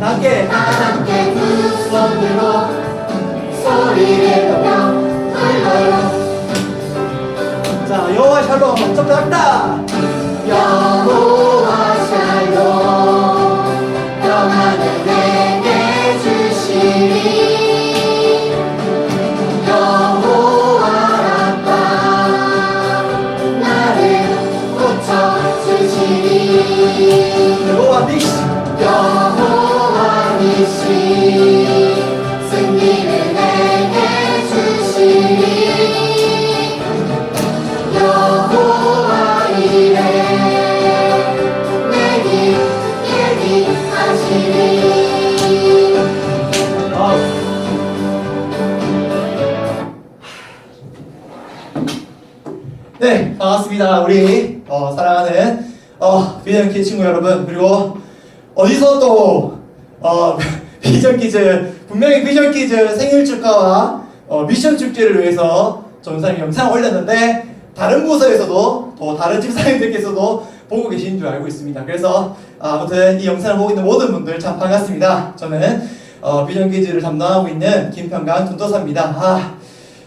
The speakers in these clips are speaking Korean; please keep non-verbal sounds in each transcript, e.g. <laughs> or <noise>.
함께 함께 두 손으로 소리를 높여 불러요. 자 여호와 샬롬 좀 작다. 여호 네, 반갑습니다. 우리 어, 사랑하는 어, 비전키 친구 여러분 그리고 어디서 또 어, 비전키즈 분명히 비전키즈 생일 축하와 어, 미션 축제를 위해서 전사님 영상 올렸는데 다른 부서에서도 또 다른 집사님들께서도 보고 계신 줄 알고 있습니다. 그래서 아무튼 이 영상을 보고 있는 모든 분들 참 반갑습니다. 저는 어, 비전키즈를 담당하고 있는 김평강 tun도사입니다. 아,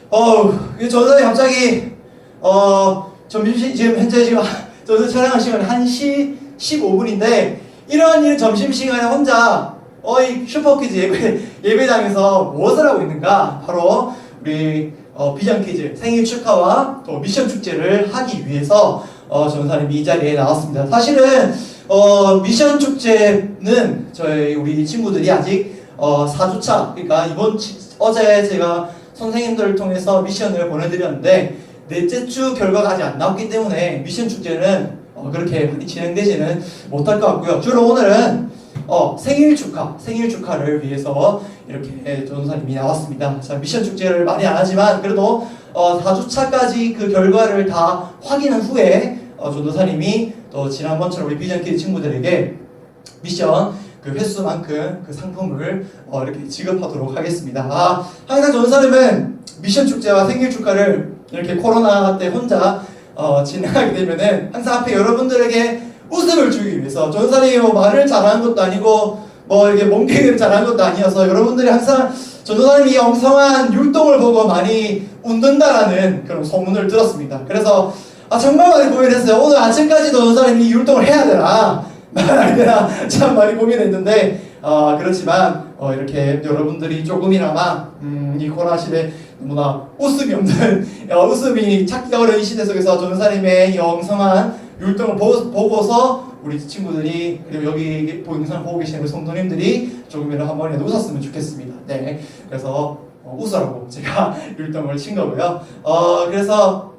어우, 이 전사님 갑자기 어, 점심시, 지금 현재 지금 <laughs> 저는 촬영한 시간이 1시 15분인데 이러한 일 점심시간에 혼자 어이 슈퍼퀴즈 예배, 예배당에서 무엇을 하고 있는가? 바로 우리 어, 비전 퀴즈 생일 축하와 또 미션 축제를 하기 위해서 어, 전사님이 이 자리에 나왔습니다. 사실은 어, 미션 축제는 저희 우리 친구들이 아직 어, 4주차 그러니까 이번 치- 어제 제가 선생님들을 통해서 미션을 보내드렸는데 넷째 주 결과가 아직 안 나왔기 때문에 미션 축제는 어, 그렇게 진행되지는 못할 것 같고요. 주로 오늘은 어, 생일 축하, 생일 축하를 위해서 이렇게 전사님이 나왔습니다. 자, 미션 축제를 많이 안 하지만 그래도 어, 4주차까지 그 결과를 다 확인한 후에 어, 전도사님이 또 지난번처럼 우리 비전키드 친구들에게 미션 그 횟수만큼 그 상품을 어, 이렇게 지급하도록 하겠습니다. 아, 항상 전사님은 미션 축제와 생일 축하를 이렇게 코로나 때 혼자 어, 진행하게 되면은 항상 앞에 여러분들에게 웃음을 주기 위해서 전사님이 뭐 말을 잘하는 것도 아니고 뭐 이렇게 몸개그를 잘하는 것도 아니어서 여러분들이 항상 전도사님이 이 엉성한 율동을 보고 많이 웃는다라는 그런 소문을 들었습니다. 그래서 아 정말 많이 고민했어요. 오늘 아침까지도 전도사님이 이 율동을 해야 되나 <laughs> 말아야 되나 참 많이 고민했는데 어, 그렇지만 어, 이렇게 여러분들이 조금이나마 음, 이 코로나 시대 너무나 웃음이 없는 어, 웃음이 찾기 어려운 이 시대 속에서 전사님의 이 엉성한 율동을 보, 보고 서 우리 친구들이 그리고 여기 영상을 보고 계시는 우리 성도님들이 조금이라도 한 번이라도 웃었으면 좋겠습니다. 네, 그래서 어, 웃으라고 제가 <laughs> 율동을 친 거고요. 어, 그래서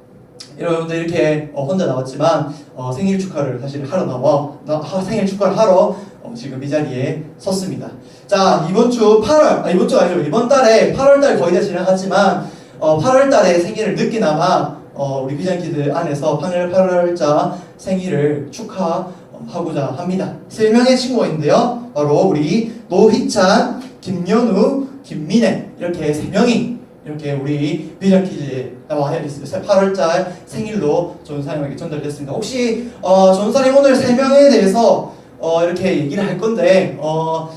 여러분들 이렇게 어, 혼자 나왔지만 어, 생일 축하를 사실 하러 나와 나, 하, 생일 축하를 하러 어, 지금 이 자리에 섰습니다. 자 이번 주 8월 아, 이번 주 아니죠 이번 달에 8월 달 거의 다 지나갔지만 어, 8월 달에 생일을 늦게나마 어, 우리 비전키드 안에서 8월 8월자 생일을 축하하고자 합니다. 세 명의 친구가 있는데요. 바로 우리 노희찬, 김연우, 김민혜 이렇게 세 명이 이렇게 우리 비전 퀴즈에 나와 있어요. 8월달 생일로 전사님에게 전달됐습니다. 혹시 어, 전사님 오늘 세 명에 대해서 어, 이렇게 얘기를 할 건데 어,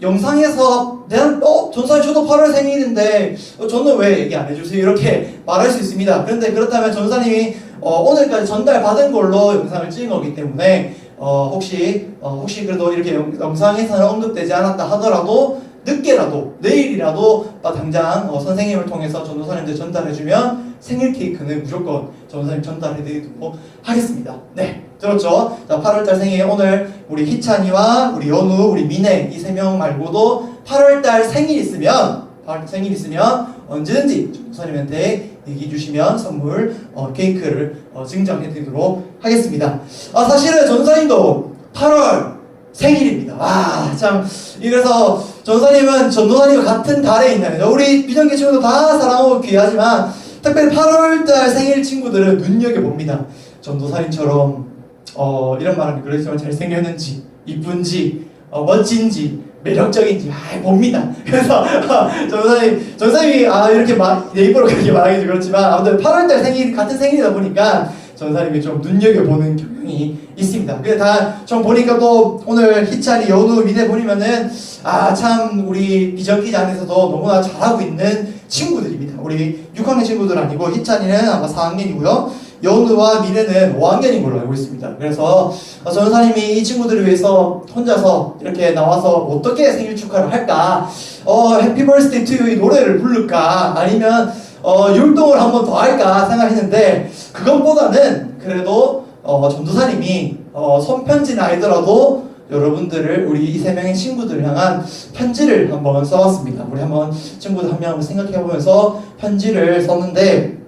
영상에서 내가 어 전사님 저도 8월 생일인데 어, 저는 왜 얘기 안 해주세요 이렇게 말할 수 있습니다. 그런데 그렇다면 전사님이 어, 오늘까지 전달 받은 걸로 영상을 찍은 거기 때문에 어, 혹시 어, 혹시 그래도 이렇게 영, 영상에서는 언급되지 않았다 하더라도 늦게라도 내일이라도 아, 당장 어, 선생님을 통해서 전도사님들 전달해주면 생일 케이크는 무조건 전도사님 전달해드리도록 하겠습니다. 네, 들었죠? 자, 8월달 생일 오늘 우리 희찬이와 우리 연우, 우리 민혜 이 세 명 말고도 8월달 생일 있으면 8월 생일 있으면 언제든지 전도사님한테 얘기해 주시면 선물 어, 케이크를 어, 증정해드리도록 하겠습니다. 아 사실은 전도사님도 8월 생일입니다. 와, 참. 이래서 전사님은 전도사님과 같은 달에 있나요? 우리 비정계 친구도 다 사랑하고 귀하지만 특별히 8월달 생일 친구들은 눈여겨봅니다. 전도사님처럼 어, 이런 말은 그렇지만 잘생겼는지, 이쁜지, 어, 멋진지, 매력적인지 <laughs> 아, 봅니다. 그래서 전사님, 전사님이 아 이렇게 마, 네이버로 그렇게 말하기 그렇지만 아무튼 8월달 생일 같은 생일이다 보니까 전사님이 좀 눈여겨 보는 경향 이 있습니다. 그래 다전 보니까 또 오늘 희찬이 연우 미대 보니면은 아 참 우리 비정기자 안에서도 너무나 잘하고 있는 친구들입니다. 우리 6학년 친구들 아니고 희찬이는 아마 4학년이고요. 연우와 미래는 5학년인 걸로 알고 있습니다. 그래서 어, 전사님이 이 친구들을 위해서 혼자서 이렇게 나와서 어떻게 생일 축하를 할까? 어, 해피 버스데이 투유이 노래를 부를까? 아니면 어, 율동을 한번 더 할까 생각했는데 그것보다는 그래도 어, 전도사님이 어, 손편지는 아니더라도 여러분들을 우리 이 세 명의 친구들을 향한 편지를 한번 써왔습니다. 우리 한번 친구들 한명 한번 생각해 보면서 편지를 썼는데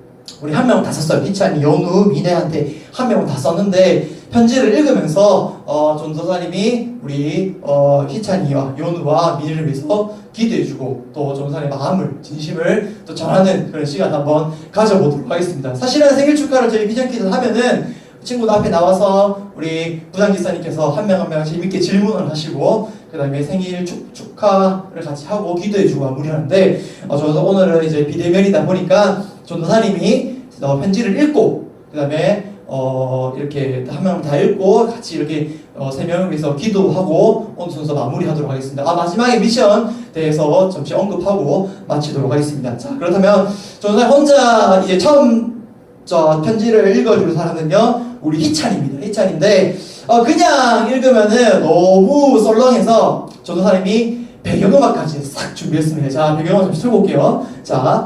우리 한 명은 다 썼어요. 희찬이, 연우, 미네한테 한 명은 다 썼는데 편지를 읽으면서 어, 전도사님이 우리 어, 희찬이와 연우와 미네를 위해서 기도해주고 또 전도사님의 마음을 진심을 또 전하는 그런 시간 한번 가져보도록 하겠습니다. 사실은 생일 축하를 저희 비전기를 하면은 친구들 앞에 나와서 우리 부장 기사님께서 한 명 한 명 재밌게 질문을 하시고 그 다음에 생일 축, 축하를 같이 하고 기도해주고 마무리하는데 어, 저도 오늘은 이제 비대면이다 보니까 전도사님이 어, 편지를 읽고 그 다음에 어, 이렇게 한 명 다 읽고 같이 이렇게 어, 세 위해서 기도하고 오늘 순서 마무리하도록 하겠습니다. 아 마지막에 미션 대해서 잠시 언급하고 마치도록 하겠습니다. 자 그렇다면 전도사님 혼자 이제 처음 저 편지를 읽어줄 사람은요 우리 희찬입니다. 희찬인데 어, 그냥 읽으면은 너무 썰렁해서 전도사님이 배경음악까지 싹 준비했습니다. 자 배경음악 좀 틀고 올게요. 자,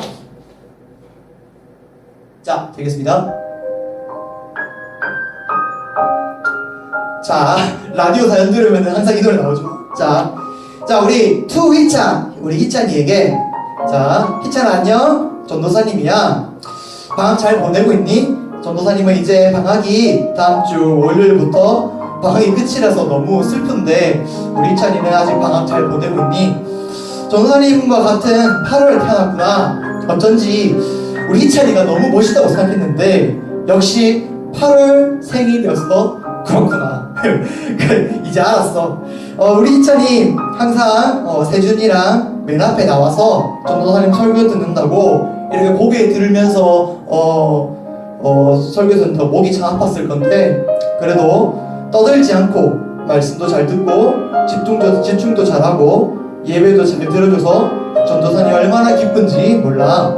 자 되겠습니다. 자 라디오 사연 들으면 항상 이 노래 나오죠. 자, 자 우리 투 희찬 우리 희찬이에게 자 희찬 안녕 전도사님이야. 방학 잘 보내고 있니? 전도사님은 이제 방학이 다음 주 월요일부터 방학이 끝이라서 너무 슬픈데 우리 희찬이는 아직 방학 잘 보내고 있니? 전도사님과 같은 8월에 태어났구나. 어쩐지 우리 희찬이가 너무 멋있다고 생각했는데 역시 8월 생일이었어. 그렇구나. <laughs> 그, 이제 알았어. 어, 우리 희찬이 항상 어, 세준이랑 맨 앞에 나와서 전도사님 설교 듣는다고 이렇게 고개 들으면서 어, 어, 설교 듣는다 목이 참 아팠을 건데 그래도 떠들지 않고 말씀도 잘 듣고 집중도, 집중도 잘하고 예배도 잘 들어줘서 전도사님 얼마나 기쁜지 몰라.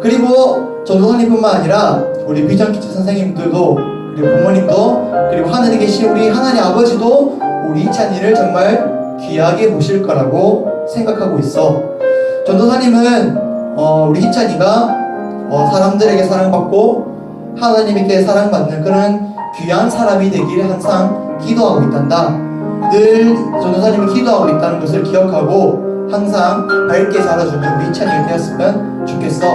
그리고 전도사님뿐만 아니라 우리 비전키트 선생님들도 우리 부모님도 그리고 하늘에 계신 우리 하나님 아버지도 우리 이찬이를 정말 귀하게 보실 거라고 생각하고 있어. 전도사님은 어, 우리 희찬이가 어, 사람들에게 사랑받고 하나님에게 사랑받는 그런 귀한 사람이 되기를 항상 기도하고 있단다. 늘 전도사님이 기도하고 있다는 것을 기억하고 항상 밝게 살아주는 우리 희찬이가 되었으면 좋겠어.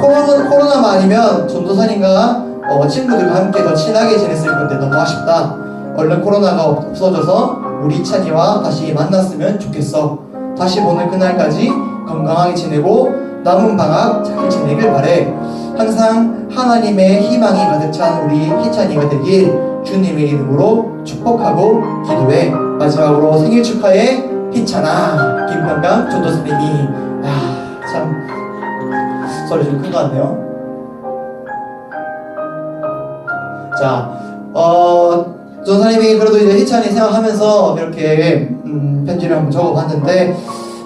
코로나, 코로나만 아니면 전도사님과 어, 친구들과 함께 더 친하게 지냈을 건데 너무 아쉽다. 얼른 코로나가 없어져서 우리 희찬이와 다시 만났으면 좋겠어. 다시 보는 그날까지 건강하게 지내고 남은 방학 잘 지내길 바래. 항상 하나님의 희망이 가득 찬 우리 희찬이가 되길 주님의 이름으로 축복하고 기도해. 마지막으로 생일 축하해 희찬아 김병강 전도사님이 아참 소리 좀 큰 것 같네요. 자, 어, 전사님이 그래도 이제 희찬이 생각하면서 이렇게 음, 편지를 한번 적어봤는데,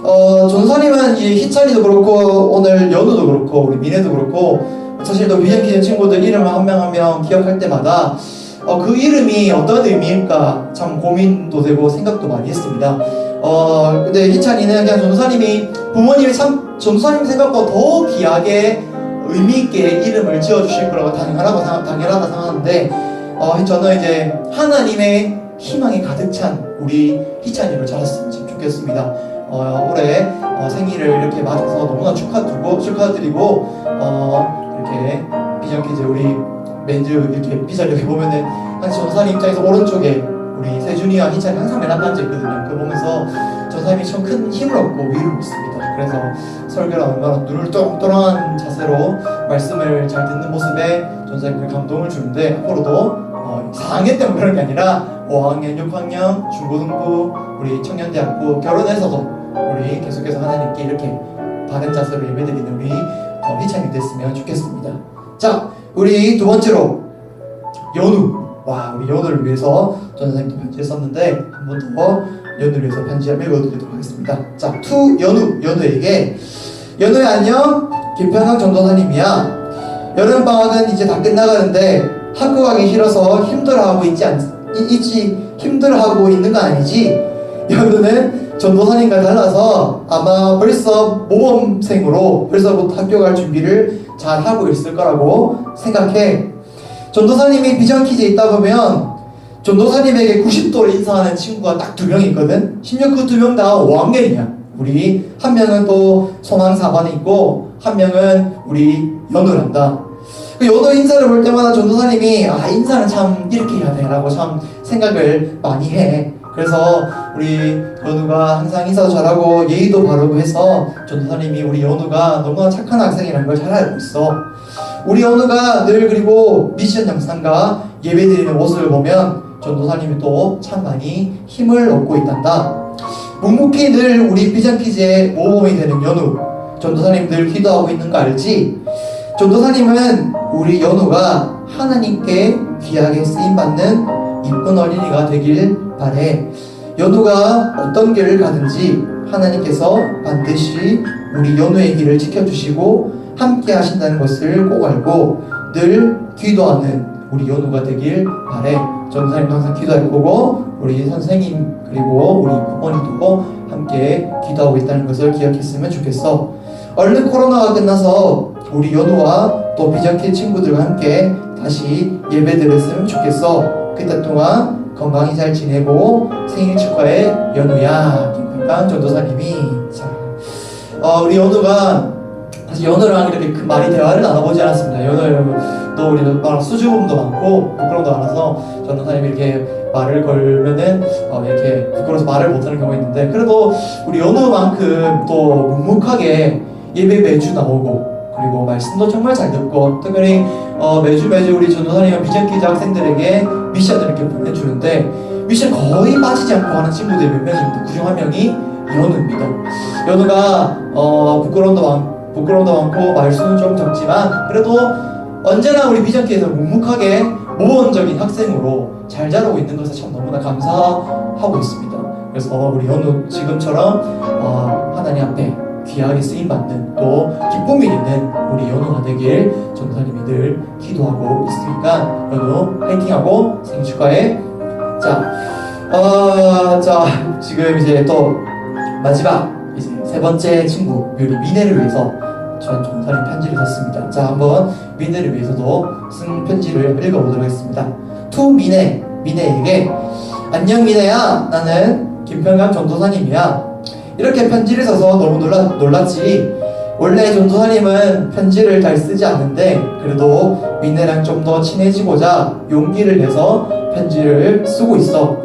어, 전사님은 이 희찬이도 그렇고 오늘 연우도 그렇고 우리 미래도 그렇고 사실 또 비전키즈 친구들 이름을 한명 한 명 기억할 때마다 어, 그 이름이 어떤 의미일까 참 고민도 되고 생각도 많이 했습니다. 어, 근데 희찬이는 그냥 전사님이 부모님이 참 전사님 생각보다 더 귀하게 의미 있게 이름을 지어주실 거라고 당연하고 생각, 당연하다 생각하는데 어, 저는 이제 하나님의 희망이 가득 찬 우리 희찬이를 찾았으면 참 좋겠습니다. 어, 올해 어, 생일을 이렇게 맞아서 너무나 축하드리고 축하드리고 어, 이렇게 비전키즈 우리 맨즈 이렇게 비전 이렇게 보면은 항상 전사님 입장에서 오른쪽에 우리 세준이와 희찬이 항상 맨 앞에 앉아 있거든요. 그거 보면서 전사님이 참 큰 힘을 얻고 위로를 얻습니다. 그래서 설교를 얼마나 눈을 똘똘한 자세로 말씀을 잘 듣는 모습에 전사님께 감동을 주는데 앞으로도 어, 4학년 때문에 그런 게 아니라 5학년, 6학년, 중고등부, 우리 청년대학부 결혼해서도 우리 계속해서 하나님께 이렇게 바른 자세로 예배드리는 우리 어, 희찬이 됐으면 좋겠습니다. 자, 우리 두 번째로 연우. 와 우리 연우를 위해서 전 선생님도 편지를 썼는데 한 번 더 연우를 위해서 편지 한번 읽어드리도록 하겠습니다. 자, 투 연우 연우에게 연우야 안녕 김평강 전도사님이야. 여름 방학은 이제 다 끝나가는데 학교 가기 싫어서 힘들어하고 있지 않 이- 있지 힘들어하고 있는 거 아니지? 연우는 전도사님과 달라서 아마 벌써 모범생으로 벌써부터 학교 갈 준비를 잘 하고 있을 거라고 생각해. 전도사님이 비전 퀴즈에 있다 보면 전도사님에게 90도로 인사하는 친구가 딱 두 명 있거든. 심지어 그 두 명 다 5학년이야. 우리 한 명은 또 소망사관에 있고 한 명은 우리 연우란다. 그 연우 인사를 볼 때마다 전도사님이 아 인사는 참 이렇게 해야 돼라고 참 생각을 많이 해. 그래서 우리 연우가 항상 인사도 잘하고 예의도 바르고 해서 전도사님이 우리 연우가 너무나 착한 학생이라는 걸 잘 알고 있어. 우리 연우가 늘 그리고 미션 영상과 예배드리는 모습을 보면 전도사님이 또 참 많이 힘을 얻고 있단다. 묵묵히 늘 우리 퀴즈의 모범이 되는 연우. 전도사님 늘 기도하고 있는 거 알지? 전도사님은 우리 연우가 하나님께 귀하게 쓰임받는 이쁜 어린이가 되길 바래. 연우가 어떤 길을 가든지 하나님께서 반드시 우리 연우의 길을 지켜주시고 함께 하신다는 것을 꼭 알고 늘 기도하는 우리 연우가 되길 바래. 전도사님도 항상 기도할 거고 우리 선생님 그리고 우리 부모님도 함께 기도하고 있다는 것을 기억했으면 좋겠어. 얼른 코로나가 끝나서 우리 연우와 또 비전키 친구들과 함께 다시 예배 드렸으면 좋겠어. 그때 동안 건강히 잘 지내고 생일 축하해 연우야 김평강 전도사님이 자, 어, 우리 연우가 사실 연우랑 이렇게 그 많이 대화를 나눠보지 않았습니다. 연우 또 우리 막 수줍음도 많고 부끄러움도 많아서 전도사님이 이렇게 말을 걸면은 어, 이렇게 부끄러워서 말을 못하는 경우가 있는데 그래도 우리 연우만큼 또 묵묵하게 예배 매주 나오고 그리고 말씀도 정말 잘 듣고 특별히 어, 매주 매주 우리 전도사님은 비전기자 학생들에게 미션을 이렇게 보내주는데 미션 거의 빠지지 않고 하는 친구들이 몇 명입니다. 그중 한 명이 연우입니다. 연우가 어, 부끄러움도 많 부끄러움도 많고 말수는 좀 적지만 그래도 언제나 우리 비전기에서 묵묵하게 모범적인 학생으로 잘 자라고 있는 것에 참 너무나 감사하고 있습니다. 그래서 우리 연우 지금처럼 어, 하나님 앞에 귀하게 쓰임 받는 또 기쁨이 있는 우리 연우가 되길 전도사님이 늘 기도하고 있으니까 연우 파이팅하고 생일 축하해. 자, 어, 자 지금 이제 또 마지막 이제 세 번째 친구 우리 미네를 위해서 전 전사님 편지를 썼습니다. 자 한번 미네를 위해서도 쓴 편지를 읽어보도록 하겠습니다. 투 미네 미네에게 안녕 미네야 나는 김평강 전도사님이야. 이렇게 편지를 써서 너무 놀라, 놀랐지. 원래 전도사님은 편지를 잘 쓰지 않는데 그래도 미네랑 좀 더 친해지고자 용기를 내서 편지를 쓰고 있어.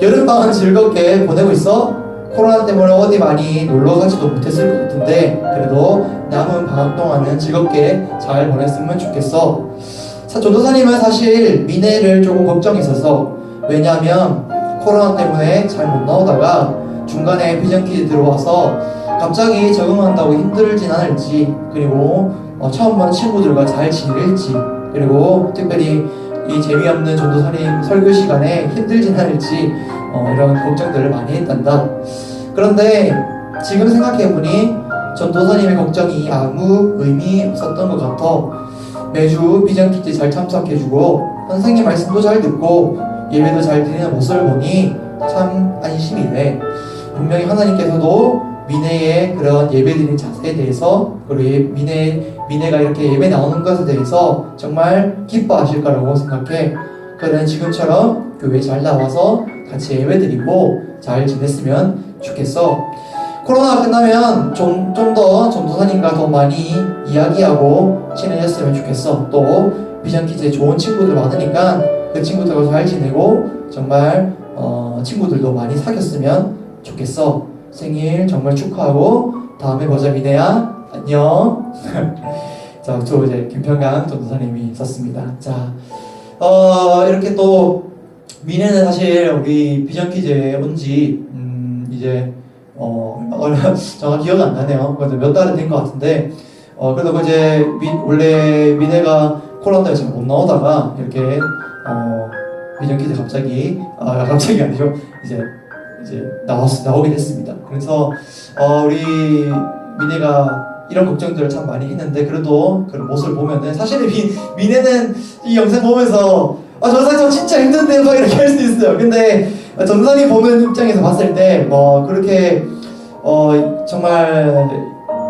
여름방은 즐겁게 보내고 있어. 코로나 때문에 어디 많이 놀러 가지도 못했을 것 같은데 그래도 남은 방학 동안은 즐겁게 잘 보냈으면 좋겠어. 사- 전도사님은 사실 미네를 조금 걱정했어서 왜냐하면 코로나 때문에 잘 못 나오다가 중간에 비전 퀴즈 들어와서 갑자기 적응한다고 힘들진 않을지 그리고 어, 처음 보는 친구들과 잘 지낼지 그리고 특별히 이 재미없는 전도사님 설교 시간에 힘들진 않을지 어, 이런 걱정들을 많이 했단다. 그런데 지금 생각해보니 전도사님의 걱정이 아무 의미 없었던 것 같아. 매주 비전 퀴즈 잘 참석해주고 선생님 말씀도 잘 듣고 예배도 잘 드리는 모습을 보니 참 안심이 돼. 분명히 하나님께서도 미네의 그런 예배드리는 자세에 대해서 그리고 예- 미네 미네가 이렇게 예배 나오는 것에 대해서 정말 기뻐하실 거라고 생각해. 그는 지금처럼 교회 잘 나와서 같이 예배드리고 잘 지냈으면 좋겠어. 코로나가 끝나면 좀 좀 더 전도사님과 더 많이 이야기하고 친해졌으면 좋겠어. 또 비전 퀴즈에 좋은 친구들 많으니까 그 친구들과 잘 지내고 정말 어, 친구들도 많이 사귀었으면 좋겠어. 생일 정말 축하하고 다음에 보자 미네야 안녕. <laughs> 자, 또 이제 김평강 전도사님이 썼습니다. 자, 어, 이렇게 또 미네는 사실 우리 비전 퀴즈에 온지 음, 이제 어 얼마 <laughs> 정확히 기억이 안 나네요. 그래도 몇 달은 된 것 같은데 어 그래도 그 이제 미, 원래 미네가 코로나 때문에 잘 못 나오다가 이렇게 어 비전 퀴즈 갑자기 아 갑자기 아니죠 이제 이제 나왔 나오게 됐습니다. 그래서 어, 우리 미네가 이런 걱정들을 참 많이 했는데 그래도 그런 모습을 보면은 사실은 미, 미네는 이 영상 보면서 아 전사님 저 진짜 힘든데 막 이렇게 할 수 있어요. 근데 전사님 보는 입장에서 봤을 때 뭐 그렇게 어 정말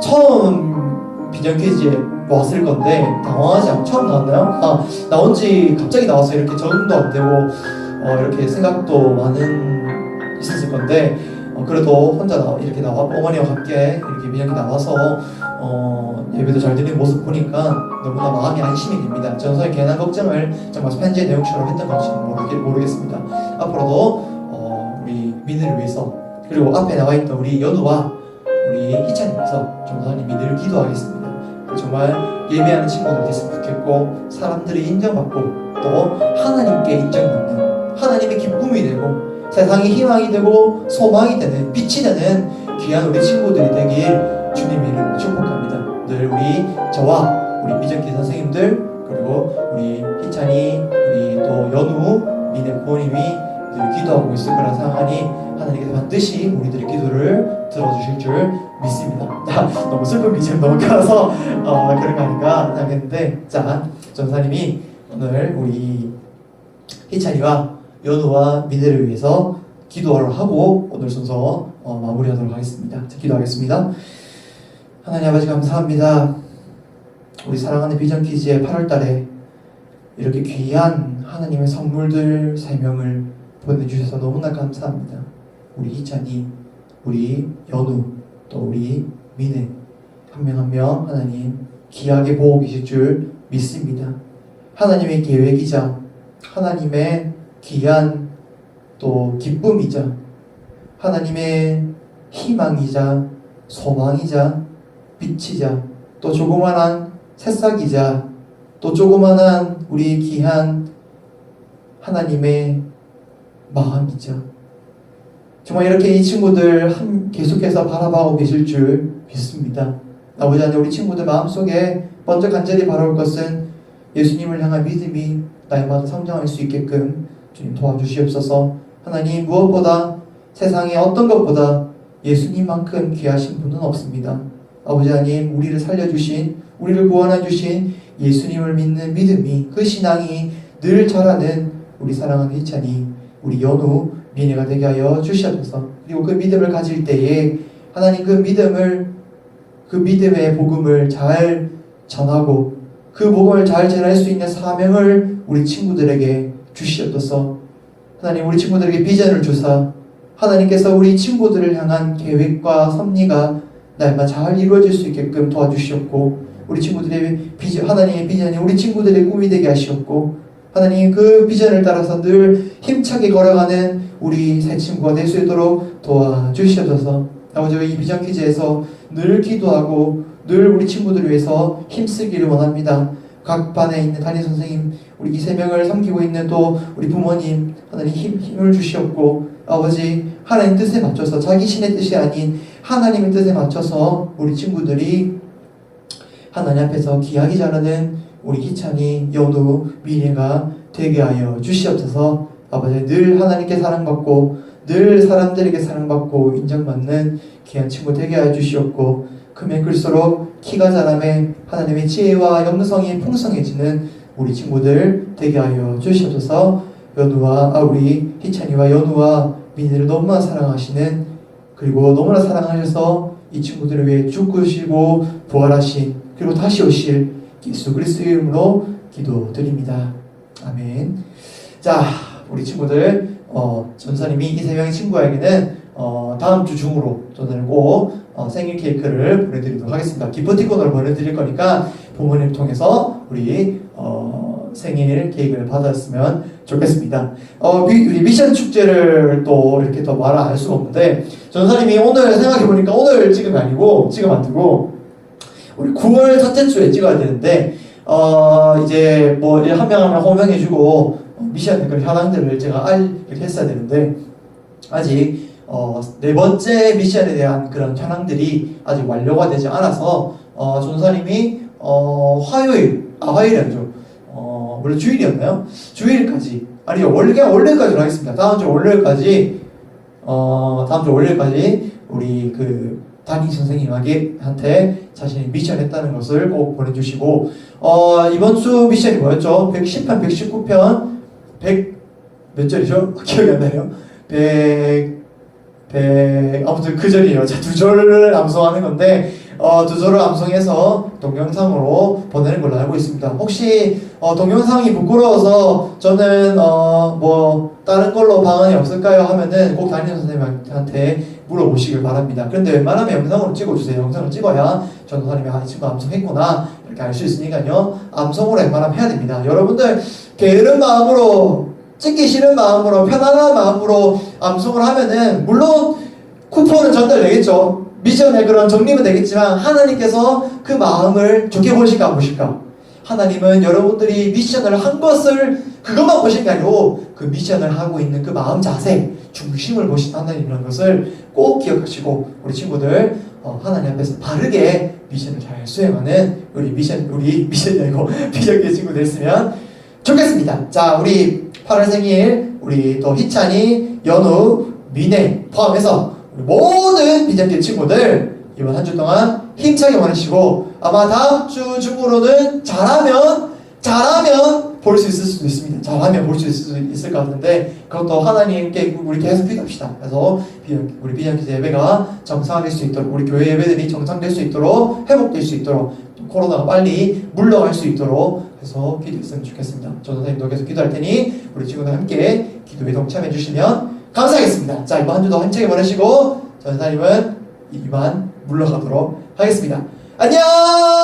처음 비전 퀴즈에 왔을 건데 당황하지 않고 처음 나왔나요? 아 나온 지 갑자기 나와서 이렇게 적응도 안 되고 어, 이렇게 생각도 많은 있었을 건데 어, 그래도 혼자 나, 이렇게 나와 어머니와 함께 이렇게 민영이 나와서 어, 예배도 잘 드리는 모습 보니까 너무나 마음이 안심이 됩니다. 전서의 괜한 걱정을 정말 편지의 내용처럼 했던 건지는 모르겠, 모르겠습니다. 앞으로도 어, 우리 민을 위해서 그리고 앞에 나와 있던 우리 연우와 우리 희찬을 위해서 전사님이 늘 기도하겠습니다. 정말 예배하는 친구들 됐으면 좋겠고 사람들이 인정받고 또 하나님께 인정받는 하나님의 기쁨이 되고 세상의 희망이 되고 소망이 되는 빛이 되는 귀한 우리 친구들이 되길 주님의 이름으로 축복합니다. 늘 우리 저와 우리 미정기 선생님들 그리고 우리 희찬이 우리 또 연우 미네 부모님이 늘 기도하고 있을 거라 생각하니 하나님께서 반드시 우리들의 기도를 들어주실 줄 믿습니다. 자, 너무 슬픈 너무 켜서 어, 그런 거 아닌가 생각했는데 자 전사님이 오늘 우리 희찬이와 연우와 미래를 위해서 기도를 하고 오늘 순서 어, 마무리하도록 하겠습니다. 자, 기도하겠습니다. 하나님 아버지 감사합니다. 우리 사랑하는 비전 퀴즈의 8월달에 이렇게 귀한 하나님의 선물들 세 명을 보내주셔서 너무나 감사합니다. 우리 희찬이, 우리 연우, 또 우리 미네 한명 한 명 하나님 귀하게 보고 계실 줄 믿습니다. 하나님의 계획이자 하나님의 귀한 또 기쁨이자 하나님의 희망이자 소망이자 빛이자 또 조그만한 새싹이자 또 조그만한 우리 귀한 하나님의 마음이자 정말 이렇게 이 친구들 한 계속해서 바라보고 계실 줄 믿습니다. 아버지 하나님 우리 친구들 마음속에 먼저 간절히 바라올 것은 예수님을 향한 믿음이 날마다 성장할 수 있게끔 주님 도와주시옵소서. 하나님 무엇보다 세상에 어떤 것보다 예수님만큼 귀하신 분은 없습니다. 아버지 하나님 우리를 살려주신 우리를 구원해 주신 예수님을 믿는 믿음이 그 신앙이 늘 자라는 우리 사랑하는 희찬이 우리 연우 미래가 되게 하여 주시옵소서. 그리고 그 믿음을 가질 때에 하나님 그 믿음을 그 믿음의 복음을 잘 전하고 그 복음을 잘 전할 수 있는 사명을 우리 친구들에게 주시옵소서. 하나님 우리 친구들에게 비전을 주사 하나님께서 우리 친구들을 향한 계획과 섭리가 날마다 잘 이루어질 수 있게끔 도와주시옵고 우리 친구들의 비전 하나님의 비전이 우리 친구들의 꿈이 되게 하시옵고 하나님 그 비전을 따라서 늘 힘차게 걸어가는 우리 새 친구가 될 수 있도록 도와주시옵소서. 아버지 이 비전 퀴즈에서 늘 기도하고 늘 우리 친구들을 위해서 힘쓰기를 원합니다. 각 반에 있는 담임 선생님, 우리 이세 명을 섬기고 있는 또 우리 부모님, 하나님 힘, 힘을 주시옵고, 아버지, 하나님 뜻에 맞춰서, 자기 신의 뜻이 아닌 하나님의 뜻에 맞춰서 우리 친구들이 하나님 앞에서 귀하게 자라는 우리 희찬이, 연우, 미래가 되게 하여 주시옵소서, 아버지, 늘 하나님께 사랑받고, 늘 사람들에게 사랑받고 인정받는 귀한 친구 되게 하여 주시옵고, 크면 클수록 키가 자라매 하나님의 지혜와 영성이 풍성해지는 우리 친구들 되게 하여 주시옵소서. 연우와 아 우리 희찬이와 연우와 민희를 너무나 사랑하시는 그리고 너무나 사랑하셔서 이 친구들을 위해 죽으시고 부활하신 그리고 다시 오실 예수 그리스도의 이름으로 기도드립니다. 아멘. 자, 우리 친구들 어, 전사님이 이 세 명의 친구에게는 어, 다음 주 중으로 저는 꼭 어, 생일 케이크를 보내드리도록 하겠습니다. 기프티콘으로 보내드릴 거니까 부모님 통해서 우리 어, 생일 케이크를 받았으면 좋겠습니다. 어, 미, 우리 미션 축제를 또 이렇게 더알 수가 없는데 전사님이 오늘 생각해 보니까 오늘 지금이 아니고 지금 안 되고 우리 9월 첫째 주에 찍어야 되는데 어, 이제 뭐 한명한명 호명해주고 미션 그 현황들을 제가 알 이렇게 했어야 되는데 아직 어, 네 번째 미션에 대한 그런 현황들이 아직 완료가 되지 않아서 어, 전사님이 어, 화요일 아 화요일이 아니죠 어, 어, 원래 주일이었나요? 주일까지 아니 원래 월요일까지로 하겠습니다. 다음 주 월요일까지 어 다음 주 월요일까지 우리 그 담임 선생님에게 한테 자신이 미션했다는 것을 꼭 보내주시고 어 이번 주 미션이 뭐였죠? 110편, 119편, 100 몇 절이죠? <laughs> 기억이 안 나요. 100 100 아무튼 그 절이에요. 자, 두 절을 암송하는 건데 어, 두 절을 암송해서 동영상으로 보내는 걸로 알고 있습니다. 혹시 어, 동영상이 부끄러워서 저는 어, 뭐 다른 걸로 방안이 없을까요? 하면은 꼭 담임 선생님한테 물어보시길 바랍니다. 그런데 웬만하면 영상으로 찍어주세요. 영상을 찍어야 전도사님이 아, 이 친구 암송했구나 이렇게 알 수 있으니까요. 암송으로 웬만하면 해야 됩니다. 여러분들 게으른 마음으로 찍기 싫은 마음으로 편안한 마음으로 암송을 하면은 물론 쿠폰은 전달되겠죠. 미션의 그런 정리는 되겠지만 하나님께서 그 마음을 좋게 보실까 안 보실까? 하나님은 여러분들이 미션을 한 것을 그것만 보신 게 아니고 그 미션을 하고 있는 그 마음 자세 중심을 보신 하나님이라는 것을 꼭 기억하시고 우리 친구들 어, 하나님 앞에서 바르게 미션을 잘 수행하는 우리 미션 우리 미션이 아니고 <laughs> 비전계 친구 됐으면 좋겠습니다. 자 우리 8월 생일 우리 또 희찬이, 연우, 미네 포함해서 모든 비전계 친구들 이번 한 주 동안 힘차게 보내시고 아마 다음 주 중으로는 잘하면 잘하면 볼 수 있을 수도 있습니다. 잘하면 볼 수 있을 수 있을 것 같은데 그것도 하나님께 우리 계속 기도합시다. 그래서 우리 비전기제 예배가 정상화될 수 있도록 우리 교회 예배들이 정상될 수 있도록 회복될 수 있도록 코로나가 빨리 물러갈 수 있도록 해서 기도했으면 좋겠습니다. 전 선생님도 계속 기도할 테니 우리 친구들 함께 기도에 동참해 주시면 감사하겠습니다. 자 이번 한 주도 힘차게 보내시고 전 선생님은 이만 물러가도록 하겠습니다. 안녕!